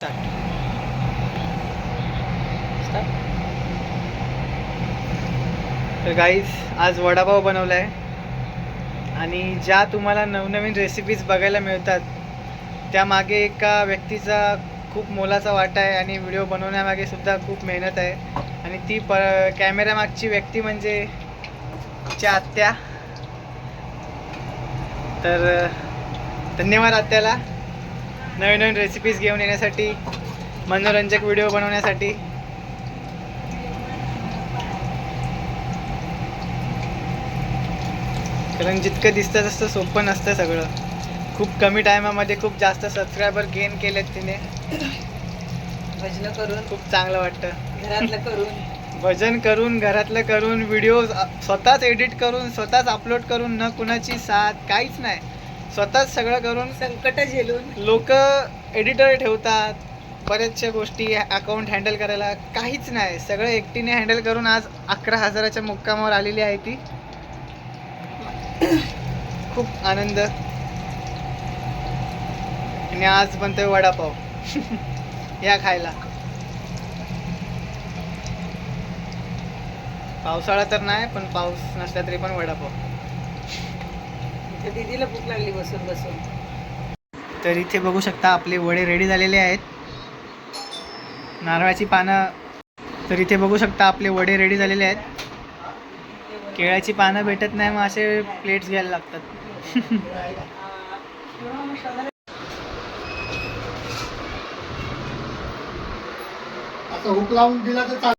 तर गाईज आज वडापाव बनवला आहे आणि ज्या तुम्हाला नवनवीन रेसिपीज बघायला मिळतात त्यामागे एका व्यक्तीचा खूप मोलाचा वाटा आहे आणि व्हिडिओ बनवण्यामागे सुद्धा खूप मेहनत आहे. आणि ती प कॅमेऱ्यामागची व्यक्ती म्हणजे च्या आत्या. तर धन्यवाद आत्याला. नवीन नवीन रेसिपीज घेऊन येण्यासाठी मनोरंजक व्हिडिओ बनवण्यासाठी. कारण जितकं दिसतं तसं सोपं नसतं सगळं. खूप कमी टायमामध्ये खूप जास्त सबस्क्रायबर गेन केलेत तिने. भजन करून. खूप चांगलं वाटतं. घरातलं करून. भजन करून घरातलं करून व्हिडिओ स्वतःच एडिट करून स्वतःच अपलोड करून न कुणाची साथ काहीच नाही. स्वतःच सगळं करून संकट झेलून. लोक एडिटर ठेवतात बऱ्याचशा गोष्टी अकाउंट हँडल करायला काहीच नाही. सगळं एकटीने हँडल करून आज अकरा हजाराच्या मुक्कामावर आलेली आहे ती. खूप आनंद. आणि आज बनतोय वडापाव. या खायला. पावसाळा तर नाही पण पाऊस नसला तरी पण वडापाव. त्या दीदीला भूक लागली बसून बसून. तर इथे बघू शकता आपले वडे रेडी झालेले आहेत. नारळाची पानं. तर इथे बघू शकता आपले वडे रेडी झालेले आहेत. केळाची पानं भेटत नाही मग असे प्लेट्स घ्यायला लागतात. असं हुक लावून दिला तर